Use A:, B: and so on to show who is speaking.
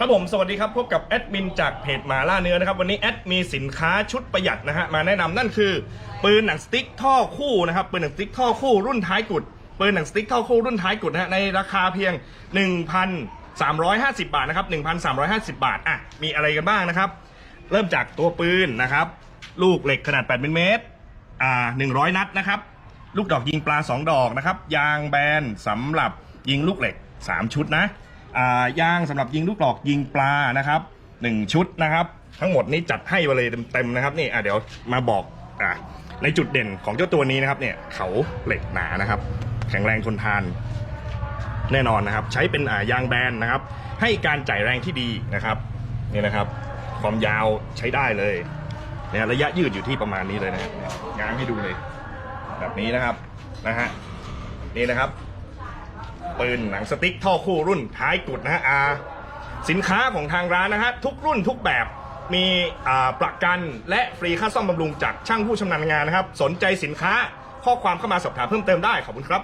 A: ครับผมสวัสดีครับพบกับแอดมินจากเพจหมาล่าเนื้อนะครับ วันนี้แอดมีสินค้าชุดประหยัดนะฮะมาแนะนำนั่นคือปืนหนังสติ๊กท่อคู่นะครับปืนหนังสติ๊กท่อคู่รุ่นท้ายกุดปืนหนังสติ๊กท่อคู่รุ่นท้ายกุดนะฮะในราคาเพียง 1,350 บาทนะครับ1,350 บาทอะมีอะไรกันบ้างนะครับ เริ่มจากตัวปืนนะครับ ลูกเหล็กขนาด8มิลลิเมตรอ่า100 นัดนะครับ ลูกดอกยิงปลา 2 ดอกนะครับยางแบนสำหรับยิงลูกเหล็ก 3 ชุดนะ ย่างสำหรับยิงลูกดอกยิงปลานะครับ1ชุดนะครับ ทั้งหมดนี้จัดให้มาเลยเต็มๆนะครับนี่อะเดี๋ยวมาบอกอะในจุดเด่นของเจ้าตัวนี้นะครับเนี่ยเขาเหล็กหนานะครับ แข็งแรงทนทานแน่นอนนะครับ ใช้เป็นอ่ายางแบนนะครับ ให้การจ่ายแรงที่ดีนะครับนี่นะครับ ความยาวใช้ได้เลยเนี่ยระยะยืดอยู่ที่ประมาณนี้เลยนะฮะง้างให้ดูเลย แบบนี้นะครับนะฮะนี่นะครับ ปืนหนังสติ๊กท่อคู่รุ่นท้ายกุดนะฮะอาสินค้าของทางร้านนะฮะทุกรุ่นทุกแบบมีประกันและฟรีค่าซ่อมบำรุงจากช่างผู้ชำนาญงานนะครับ สนใจสินค้าข้อความเข้ามาสอบถามเพิ่มเติมได้ขอบคุณครับ